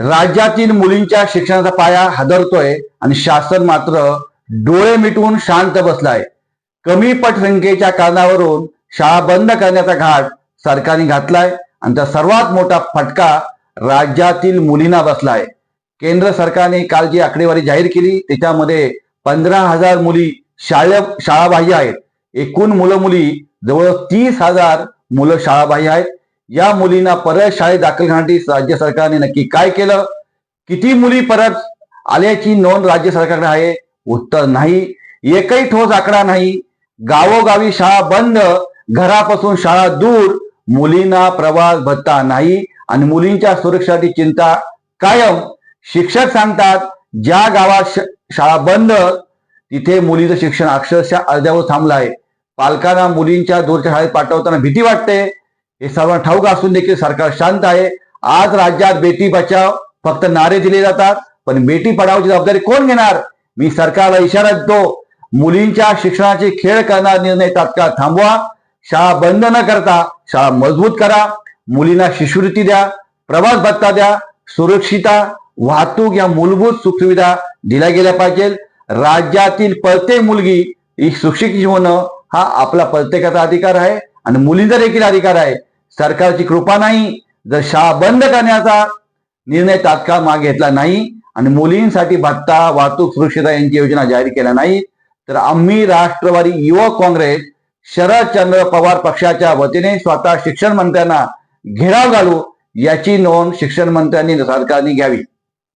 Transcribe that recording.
राज्यातील मुलींच्या शिक्षणाचा पाया हादरतोय आणि शासन मात्र डोळे मिटवून शांत बसलाय. कमी पटसंख्येच्या कारणावरून शाळा बंद करण्याचा घाट सरकारने घातलाय आणि त्या सर्वात मोठा फटका राज्यातील मुलींना बसलाय. केंद्र सरकारने काल जी आकडेवारी जाहीर केली त्याच्यामध्ये पंधरा हजार मुली शाळे शाळाबाह्य आहेत. एकूण मुलं मुली जवळ तीस हजार मुलं शाळाबाह्य आहेत. या मुलींना परत शाळेत दाखल करण्यासाठी राज्य सरकारने नक्की काय केलं? किती मुली परत आल्याची नोंद राज्य सरकारकडे आहे? उत्तर नाही. एकही ठोस आकडा नाही. गावोगावी शाळा बंद घरापासून शाळा दूर. मुलींना प्रवास भत्ता नाही आणि मुलींच्या सुरक्षेसाठी चिंता कायम. शिक्षक सांगतात ज्या गावात श- शाळा बंद तिथे मुलीचं शिक्षण अक्षरशः अर्ध्यावर थांबलं आहे पालकांना मुलींच्या दूरच्या शाळेत पाठवताना भीती वाटते. हे सर्वांना ठाऊक असून देखील सरकार शांत आहे. आज राज्यात बेटी बचाव फक्त नारे दिले जातात पण बेटी पडावची जबाबदारी कोण घेणार? मी सरकारला इशारा देतो. मुलींच्या शिक्षणाचे खेळ करणारा निर्णय तात्काळ थांबवा. शाळा बंद न करता शाळा मजबूत करा. मुलींना शिष्यवृत्ती द्या प्रवास भत्ता द्या सुरक्षिता वाहतूक या मूलभूत सुखसुविधा दिल्या गेल्या पाहिजे राज्यातील प्रत्येक मुलगी ही सुशिक्षित होणं हा आपला प्रत्येकाचा अधिकार आहे. आणि मुलींचा देखील अधिकार आहे. सरकारची कृपा नाही. जर शाळा बंद करण्याचा निर्णय तात्काळ मागे घेतला नाही आणि मुलींसाठी भत्ता वाहतूक सुरक्षिता यांची योजना जाहीर केल्या नाही तर आम्ही राष्ट्रवादी युवक काँग्रेस शरदचंद्र पवार पक्षाच्या वतीने स्वतः शिक्षण मंत्र्यांना घेराव घालू याची नोंद शिक्षण मंत्र्यांनी सरकारने घ्यावी.